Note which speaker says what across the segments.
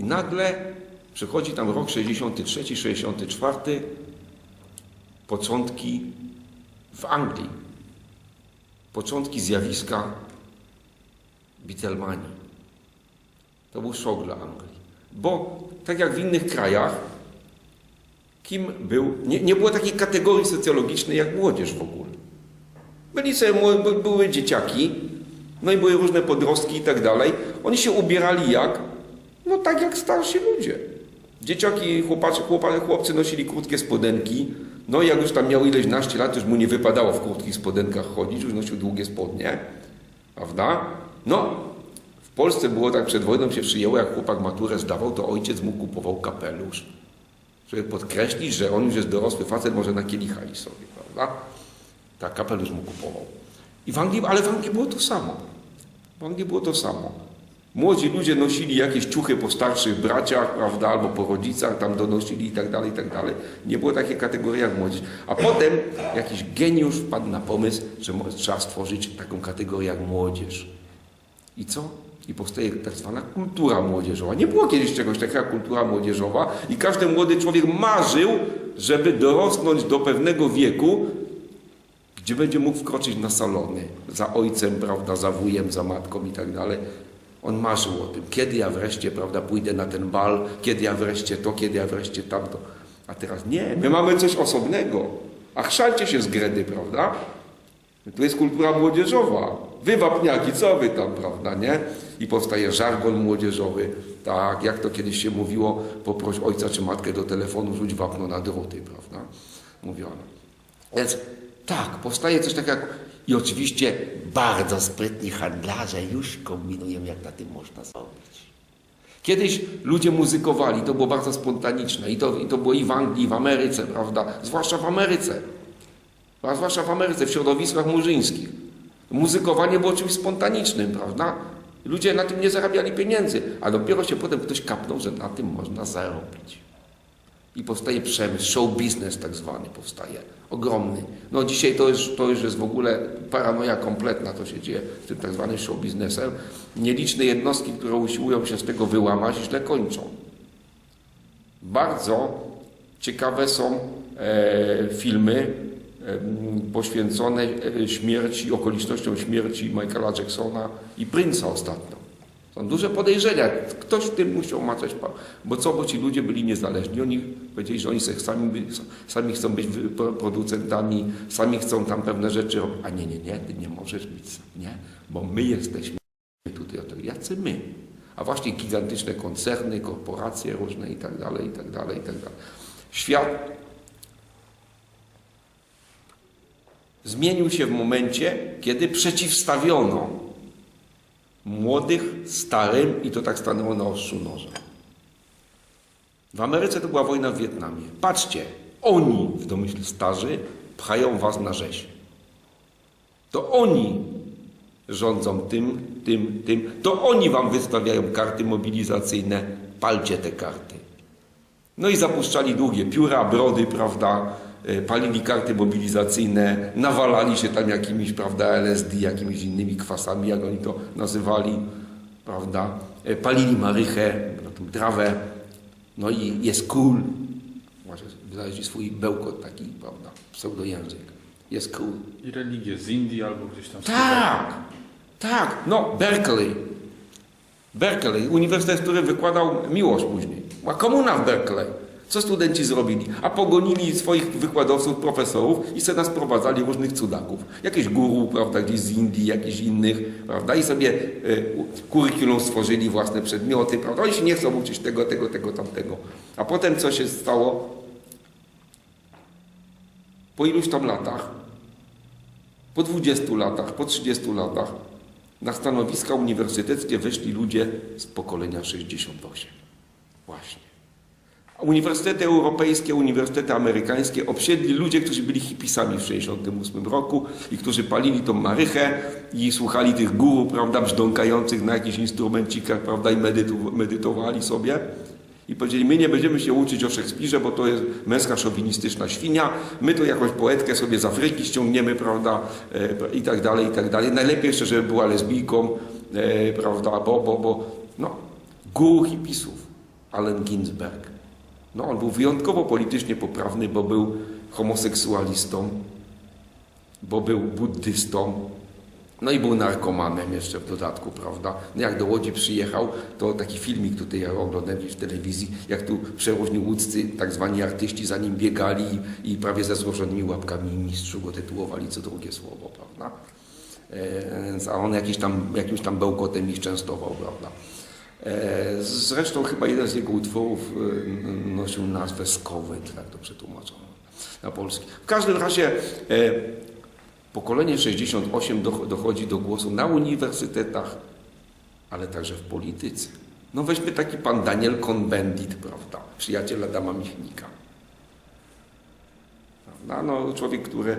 Speaker 1: I nagle przychodzi tam rok 63, 64, początki w Anglii, początki zjawiska Beatlemanii. To był szok dla Anglii. Bo tak jak w innych krajach, kim był, nie, nie było takiej kategorii socjologicznej jak młodzież w ogóle. Byli sobie, były dzieciaki, no i były różne podrostki i tak dalej. Oni się ubierali jak? Tak jak starsi ludzie. Dzieciaki, chłopacy, chłopa, chłopcy nosili krótkie spodenki. No i jak już tam miał ileś naście lat, już mu nie wypadało w krótkich spodenkach chodzić, już nosił długie spodnie. Prawda? No, w Polsce było tak, przed wojną się przyjęło, jak chłopak maturę zdawał, to ojciec mu kupował kapelusz. Żeby podkreślić, że on już jest dorosły facet, może na kielicha iść sobie, prawda? Tak, kapelusz mu kupował. I w Anglii, ale w Anglii było to samo. W Anglii było to samo. Młodzi ludzie nosili jakieś ciuchy po starszych braciach, prawda, albo po rodzicach, tam donosili i tak dalej, i tak dalej. Nie było takiej kategorii jak młodzież. A potem jakiś geniusz wpadł na pomysł, że trzeba stworzyć taką kategorię jak młodzież. I co? I powstaje tak zwana kultura młodzieżowa. Nie było kiedyś czegoś takiego jak kultura młodzieżowa i każdy młody człowiek marzył, żeby dorosnąć do pewnego wieku, gdzie będzie mógł wkroczyć na salony za ojcem, prawda, za wujem, za matką i tak dalej. On marzył o tym, kiedy ja wreszcie, prawda, pójdę na ten bal, kiedy ja wreszcie to, kiedy ja wreszcie tamto. A teraz nie, my mamy coś osobnego. A chrzalcie się z gredy, prawda? Tu jest kultura młodzieżowa. Wy wapniaki, co wy tam, prawda, nie? I powstaje żargon młodzieżowy. Tak, jak to kiedyś się mówiło, poproś ojca czy matkę do telefonu, rzuć wapno na druty, prawda? Mówiono. Więc tak, powstaje coś takiego jak... I oczywiście bardzo sprytni handlarze już kombinują, jak na tym można zrobić. Kiedyś ludzie muzykowali, to było bardzo spontaniczne i to, i to było i w Anglii, i w Ameryce, prawda? Zwłaszcza w Ameryce. A zwłaszcza w Ameryce, w środowiskach murzyńskich. Muzykowanie było czymś spontanicznym, prawda? Ludzie na tym nie zarabiali pieniędzy, a dopiero się potem ktoś kapnął, że na tym można zarobić. I powstaje przemysł, show business tak zwany powstaje, ogromny. No dzisiaj to już, to już jest w ogóle paranoja kompletna, to się dzieje z tym tak zwanym show biznesem. Nieliczne jednostki, które usiłują się z tego wyłamać, źle kończą. Bardzo ciekawe są e, filmy em, poświęcone e, śmierci, okolicznościom śmierci Michaela Jacksona i Prince'a ostatnio. Są duże podejrzenia. Ktoś w tym musiał maczać, bo co, bo ci ludzie byli niezależni. Oni powiedzieli, że oni sami, sami chcą być producentami, sami chcą tam pewne rzeczy. A nie, nie, nie, ty nie możesz być sam, nie? Bo my jesteśmy tutaj, jacy my. A właśnie gigantyczne koncerny, korporacje różne i tak dalej, i tak dalej, i tak dalej. Świat zmienił się w momencie, kiedy przeciwstawiono młodych starym i to tak stanęło na ostrzu noża. W Ameryce to była wojna w Wietnamie. Patrzcie, oni, w domyśle starzy, pchają was na rzeź. To oni rządzą tym, tym, tym. To oni wam wystawiają karty mobilizacyjne. Palcie te karty. No i zapuszczali długie pióra, brody, prawda, e, palili karty mobilizacyjne, nawalali się tam jakimiś, prawda, LSD, jakimiś innymi kwasami, jak oni to nazywali, prawda, E, palili marychę, trawę, no i jest cool, może znaleźli swój bełkot taki, prawda, pseudojęzyk, jest cool.
Speaker 2: I religie z Indii albo gdzieś tam
Speaker 1: Tak, tak, no Berkeley. Berkeley, uniwersytet, w którym wykładał Miłosz później. Była komuna w Berkeley. Co studenci zrobili? A pogonili swoich wykładowców, profesorów i se nas prowadzali różnych cudaków. Jakieś guru, prawda, gdzieś z Indii, jakichś innych, prawda, i sobie e, kurikulum stworzyli, własne przedmioty, prawda. Oni się nie chcą uczyć tego, tego, tego, tamtego. A potem co się stało? Po iluś tam latach po 20 latach, po 30 latach na stanowiska uniwersyteckie weszli ludzie z pokolenia 68. Właśnie. Uniwersytety europejskie, uniwersytety amerykańskie obsiedli ludzie, którzy byli hipisami w 68 roku i którzy palili tą marychę i słuchali tych guru, prawda, brzdąkających na jakichś instrumencikach, prawda, i medytu, medytowali sobie. I powiedzieli, my nie będziemy się uczyć o Szekspirze, bo to jest męska szowinistyczna świnia, my tu jakąś poetkę sobie z Afryki ściągniemy, prawda, e, i tak dalej, i tak dalej. Najlepiej jeszcze, żeby była lesbijką, e, prawda, bo, bo, bo, no, guru hipisów. Allen Ginsberg. No, on był wyjątkowo politycznie poprawny, bo był homoseksualistą, bo był buddystą, no i był narkomanem jeszcze w dodatku, prawda? No jak do Łodzi przyjechał, to taki filmik tutaj ja oglądałem w telewizji, jak tu przełożni łódzcy, tak zwani artyści za nim biegali i, i prawie ze złożonymi łapkami mistrzu go tytułowali co drugie słowo, prawda? E, a on jakiś tam, jakimś tam bełkotem ich częstował, prawda? E, zresztą chyba jeden z jego utworów e, nosił nazwę Skowyt, tak to przetłumaczono na polski. W każdym razie e, pokolenie 68 doch- dochodzi do głosu na uniwersytetach, ale także w polityce. No weźmy taki pan Daniel Cohn-Bendit, prawda, przyjaciel Adama Michnika. No, człowiek, który,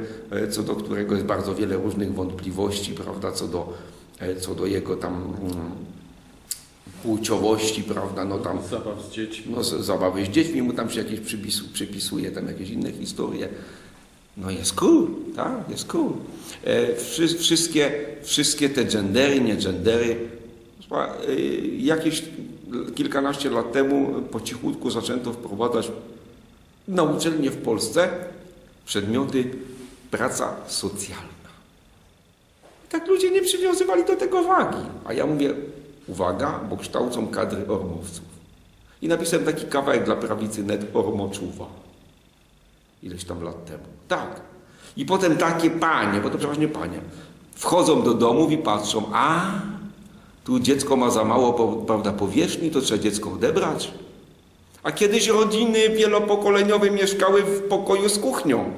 Speaker 1: co do którego jest bardzo wiele różnych wątpliwości, prawda, co do, co do jego tam mm, płciowości, prawda, no tam
Speaker 2: Zabaw z dziećmi.
Speaker 1: no, z- zabawy z dziećmi mu tam się jakieś przypisu, przypisuje, tam jakieś inne historie. No jest cool, tak, jest cool. E, wszy, wszystkie, wszystkie te gendery, nie gendery, e, jakieś kilkanaście lat temu po cichutku zaczęto wprowadzać na uczelnie w Polsce przedmioty praca socjalna. Tak ludzie nie przywiązywali do tego wagi. A ja mówię, uwaga, bo kształcą kadry ormowców. I napisałem taki kawałek dla prawicy net Ormoczuwa. Ileś tam lat temu. Tak. I potem takie panie, bo to przeważnie panie, wchodzą do domów i patrzą, a tu dziecko ma za mało prawda, powierzchni, to trzeba dziecko odebrać. A kiedyś rodziny wielopokoleniowe mieszkały w pokoju z kuchnią.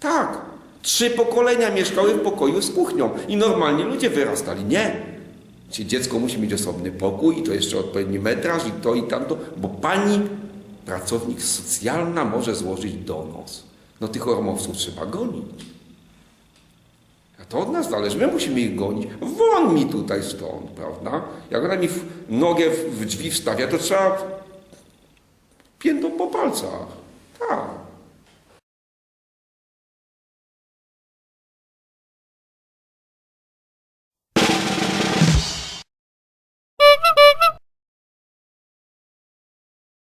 Speaker 1: Tak. Trzy pokolenia mieszkały w pokoju z kuchnią i normalnie ludzie wyrastali. Nie. Czyli dziecko musi mieć osobny pokój i to jeszcze odpowiedni metraż i to i tamto, bo pani pracownik socjalna może złożyć donos. No tych ormowców trzeba gonić. A to od nas zależy, my musimy ich gonić. Won mi tutaj stąd, prawda? Jak ona mi w nogę w drzwi wstawia, to trzeba piętą po palcach.